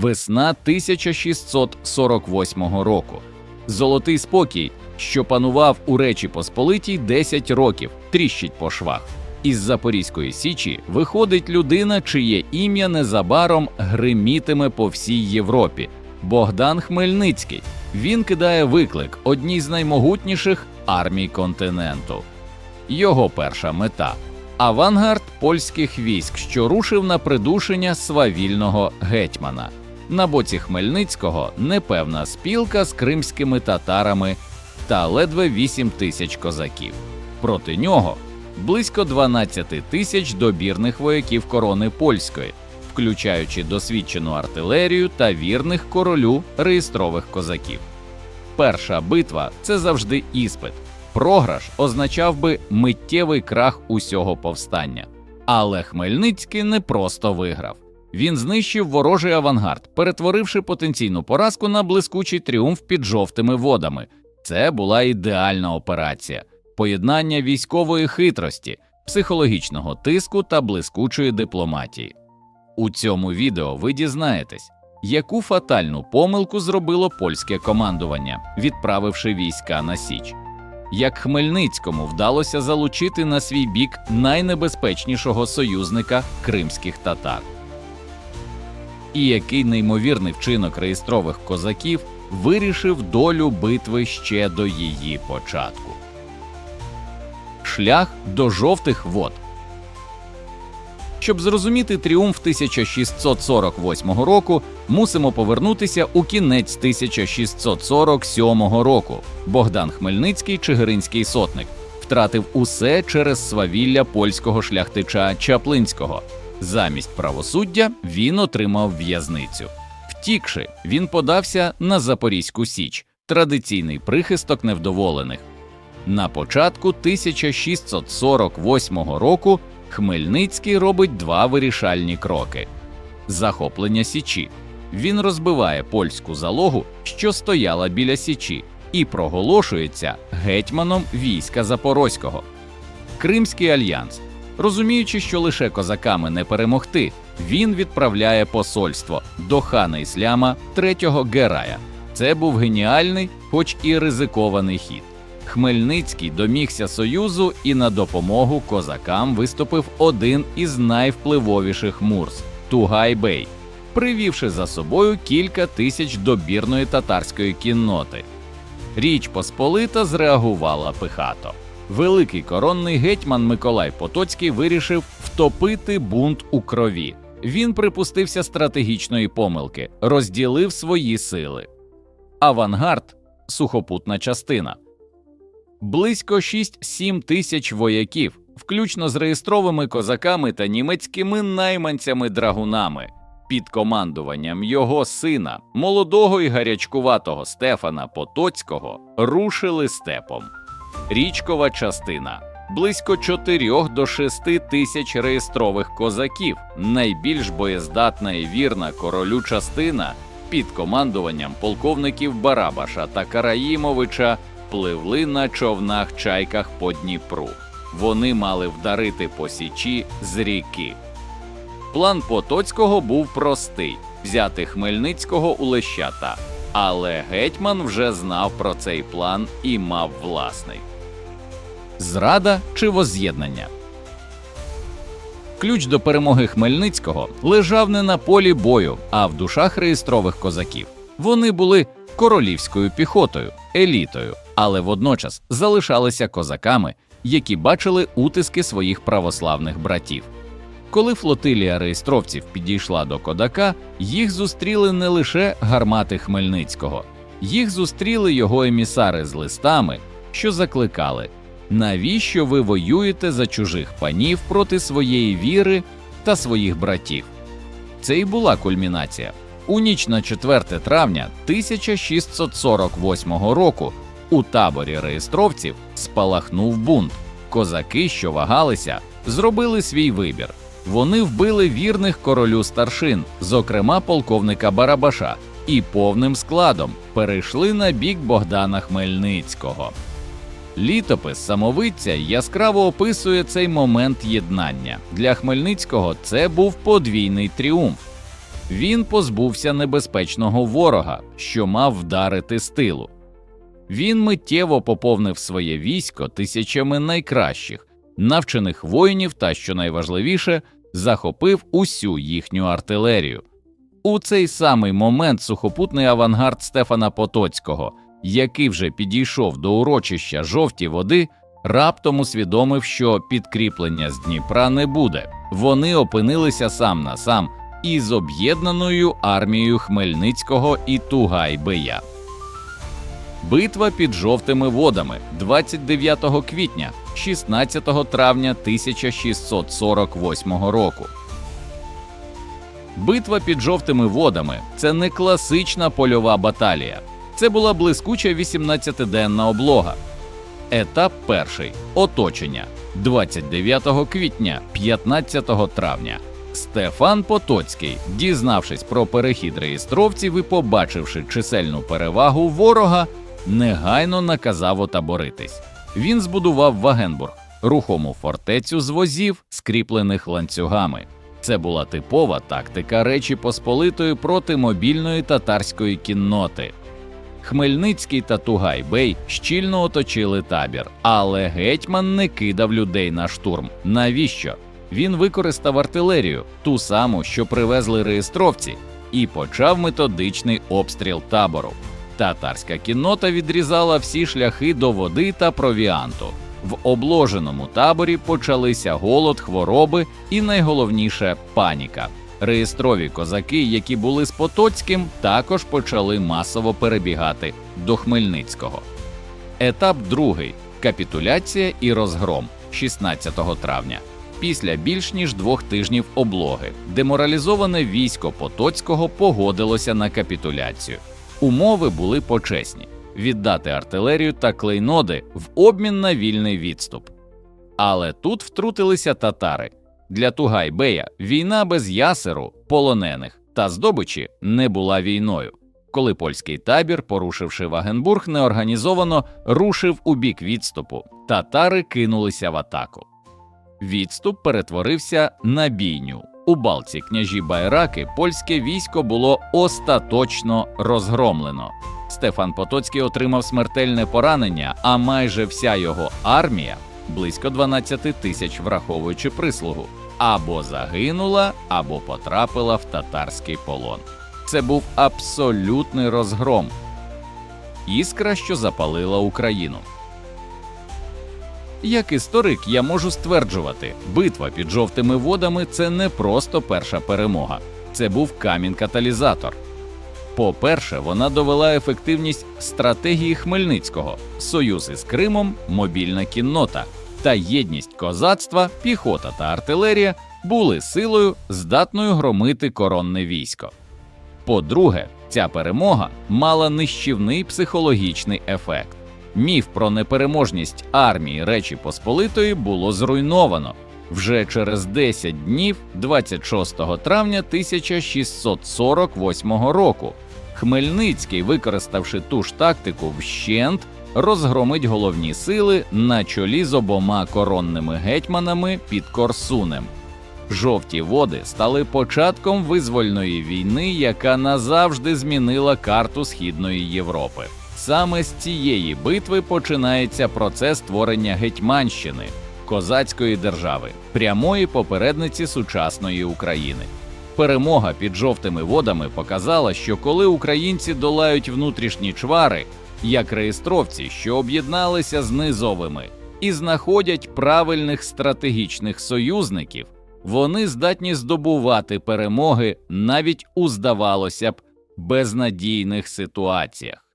Весна 1648 року. Золотий спокій, що панував у Речі Посполитій 10 років, тріщить по швах. Із Запорізької січі виходить людина, чиє ім'я незабаром гримітиме по всій Європі. Богдан Хмельницький. Він кидає виклик одній з наймогутніших армій континенту. Його перша мета авангард польських військ, що рушив на придушення свавільного гетьмана. На боці Хмельницького непевна спілка з кримськими татарами та ледве 8 тисяч козаків. Проти нього близько 12 тисяч добірних вояків корони польської, включаючи досвідчену артилерію та вірних королю реєстрових козаків. Перша битва це завжди іспит. Програш означав би миттєвий крах усього повстання. Але Хмельницький не просто виграв. Він знищив ворожий авангард, перетворивши потенційну поразку на блискучий тріумф під жовтими водами. Це була ідеальна операція, поєднання військової хитрості, психологічного тиску та блискучої дипломатії. У цьому відео ви дізнаєтесь, яку фатальну помилку зробило польське командування, відправивши війська на Січ. Як Хмельницькому вдалося залучити на свій бік найнебезпечнішого союзника кримських татар. І який неймовірний вчинок реєстрових козаків вирішив долю битви ще до її початку. Шлях до жовтих вод. Щоб зрозуміти тріумф 1648 року, мусимо повернутися у кінець 1647 року. Богдан Хмельницький, Чигиринський сотник, втратив усе через свавілля польського шляхтича Чаплинського. Замість правосуддя він отримав в'язницю. Втікши, він подався на Запорізьку Січ, традиційний прихисток невдоволених. На початку 1648 року Хмельницький робить два вирішальні кроки: захоплення Січі. Він розбиває польську залогу, що стояла біля Січі, і проголошується гетьманом війська Запорозького. Кримський альянс. Розуміючи, що лише козаками не перемогти, він відправляє посольство до хана Ісляма третього Герая. Це був геніальний, хоч і ризикований хід. Хмельницький домігся союзу і на допомогу козакам виступив один із найвпливовіших мурс Тугай-Бей, привівши за собою кілька тисяч добірної татарської кінноти. Річ Посполита зреагувала пихато. Великий коронний гетьман Миколай Потоцький вирішив втопити бунт у крові. Він припустився стратегічної помилки, розділив свої сили. Авангард сухопутна частина. Близько 6-7 тисяч вояків, включно з реєстровими козаками та німецькими найманцями-драгунами, під командуванням його сина, молодого і гарячкуватого Стефана Потоцького, рушили степом. Річкова частина близько 4 до 6 тисяч реєстрових козаків, найбільш боєздатна і вірна королю частина під командуванням полковників Барабаша та Караїмовича пливли на човнах чайках по Дніпру. Вони мали вдарити по січі з ріки. План Потоцького був простий взяти Хмельницького у Лещата. Але гетьман вже знав про цей план і мав власний. Зрада чи воз'єднання. Ключ до перемоги Хмельницького лежав не на полі бою, а в душах реєстрових козаків. Вони були королівською піхотою, елітою, але водночас залишалися козаками, які бачили утиски своїх православних братів. Коли флотилія реєстровців підійшла до Кодака, їх зустріли не лише гармати Хмельницького, їх зустріли його емісари з листами, що закликали навіщо ви воюєте за чужих панів проти своєї віри та своїх братів. Це і була кульмінація. У ніч на 4 травня 1648 року у таборі реєстровців спалахнув бунт. Козаки, що вагалися, зробили свій вибір. Вони вбили вірних королю старшин, зокрема полковника Барабаша, і повним складом перейшли на бік Богдана Хмельницького. Літопис самовиця яскраво описує цей момент єднання. Для Хмельницького це був подвійний тріумф. він позбувся небезпечного ворога, що мав вдарити з тилу. Він миттєво поповнив своє військо тисячами найкращих, навчених воїнів та, що найважливіше, захопив усю їхню артилерію. У цей самий момент сухопутний авангард Стефана Потоцького, який вже підійшов до урочища жовті води, раптом усвідомив, що підкріплення з Дніпра не буде. Вони опинилися сам на сам із об'єднаною армією Хмельницького і Тугай-Бея. Битва під жовтими водами 29 квітня, 16 травня 1648 року. Битва під жовтими водами це не класична польова баталія. Це була блискуча 18-денна облога. Етап перший оточення 29 квітня, 15 травня. Стефан Потоцький, дізнавшись про перехід реєстровців і побачивши чисельну перевагу ворога, негайно наказав отаборитись. Він збудував Вагенбург, рухому фортецю з возів, скріплених ланцюгами. Це була типова тактика Речі Посполитої проти мобільної татарської кінноти. Хмельницький та Тугай-Бей щільно оточили табір, але гетьман не кидав людей на штурм. Навіщо? Він використав артилерію, ту саму, що привезли реєстровці, і почав методичний обстріл табору. Татарська кіннота відрізала всі шляхи до води та провіанту. В обложеному таборі почалися голод, хвороби і найголовніше паніка. Реєстрові козаки, які були з Потоцьким, також почали масово перебігати до Хмельницького. Етап другий капітуляція і розгром 16 травня. Після більш ніж двох тижнів облоги деморалізоване військо Потоцького погодилося на капітуляцію. Умови були почесні віддати артилерію та клейноди в обмін на вільний відступ. Але тут втрутилися татари. Для Тугай-Бея війна без ясеру, полонених та здобичі не була війною. Коли польський табір, порушивши Вагенбург, неорганізовано рушив у бік відступу, татари кинулися в атаку. Відступ перетворився на бійню. У балці княжі Байраки польське військо було остаточно розгромлено. Стефан Потоцький отримав смертельне поранення, а майже вся його армія близько 12 тисяч, враховуючи прислугу, або загинула, або потрапила в татарський полон. Це був абсолютний розгром. Іскра, що запалила Україну. Як історик, я можу стверджувати, битва під жовтими водами це не просто перша перемога, це був камінь-каталізатор. По-перше, вона довела ефективність стратегії Хмельницького, союз із Кримом, мобільна кіннота та єдність козацтва, піхота та артилерія були силою, здатною громити коронне військо. По-друге, ця перемога мала нищівний психологічний ефект. Міф про непереможність армії Речі Посполитої було зруйновано вже через 10 днів, 26 травня 1648 року. Хмельницький, використавши ту ж тактику вщент, розгромить головні сили на чолі з обома коронними гетьманами під Корсунем. Жовті води стали початком визвольної війни, яка назавжди змінила карту Східної Європи. Саме з цієї битви починається процес створення Гетьманщини, козацької держави, прямої попередниці сучасної України. Перемога під жовтими водами показала, що коли українці долають внутрішні чвари, як реєстровці, що об'єдналися з низовими, і знаходять правильних стратегічних союзників, вони здатні здобувати перемоги навіть у, здавалося б, безнадійних ситуаціях.